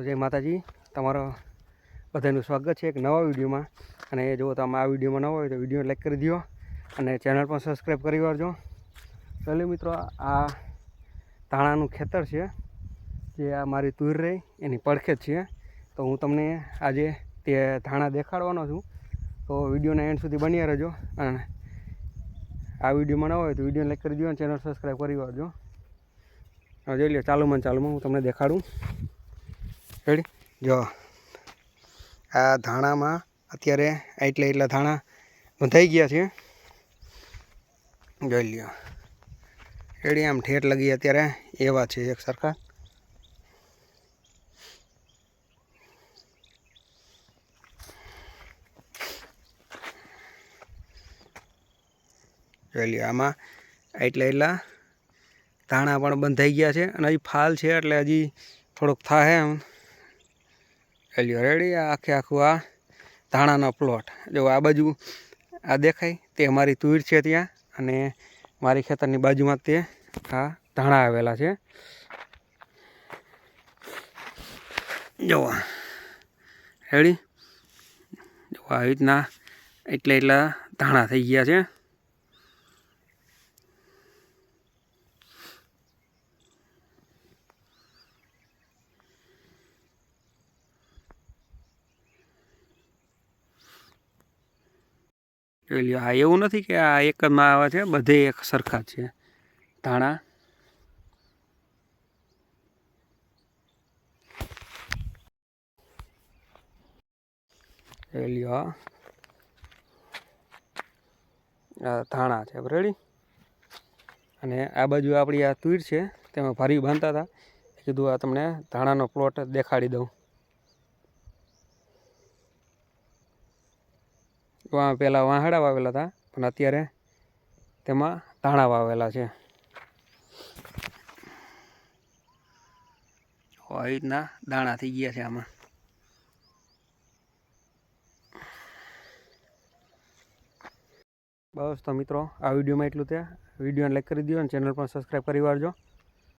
જય માતાજી, તમારો બધાનું સ્વાગત છે એક નવા વિડીયોમાં. અને જો તમે આ વિડીયોમાં ન હોય તો વીડિયો લાઈક કરી દો અને ચેનલ પણ સબસ્ક્રાઈબ કરી વાળજો. ચાલો મિત્રો, આ ધાણાનું ખેતર છે, જે આ મારી તુર રહી, એની પડખે છે. તો હું તમને આજે તે ધાણા દેખાડવાનો છું. તો વિડીયોના એન્ડ સુધી બન્યા રહેજો અને આ વિડીયોમાં ન હોય તો વીડિયો લાઈક કરી દો ચેનલ સબસ્ક્રાઈબ કરી વાળજો. જોઈ લો ચાલુમાં ચાલુમાં હું તમને દેખાડું. રેડી જો, આ ધાણામાં અત્યારે એટલા એટલા ધાણા બંધાઈ ગયા છે. જોઈ લ્યો. રેડી આમ ઠેઠ લગી અત્યારે એવા છે એક સરખા. જોઈ લ્યો, આમાં એટલા એટલા ધાણા પણ બંધાઈ ગયા છે અને હજી ફાલ છે એટલે હજી થોડુંક થાય એમ. એલ્યો રેડી, આ આખે આખું આ ધાણાનો પ્લોટ જો આ બાજુ આ દેખાય, તે મારી તુર છે ત્યાં, અને મારી ખેતરની બાજુમાં તે આ ધાણા આવેલા છે. જો રેડી જો આવી રીતના એટલા એટલા ધાણા થઈ ગયા છે. જોઈ લ્યો. આ એવું નથી કે આ એક જ આવે છે, બધે એક સરખા છે. ધાણા. જોઈ લ્યો. આ. ધાણા છે રેડી? અને આ બાજુ આપણી આ તુર છે, તેમાં ભારી બાંધતા હતા. કીધું આ તમને ધાણાનો પ્લોટ દેખાડી દઉં. પહેલાં વાંહડા વાવેલા હતા, પણ અત્યારે તેમાં ધાણા વાવેલા છે. આવી રીતના દાણા થઈ ગયા છે આમાં. બસ તો મિત્રો, આ વિડીયોમાં એટલું ત્યાં વિડીયોને લાઈક કરી દો અને ચેનલ પણ સબસ્ક્રાઈબ કરી વાળજો.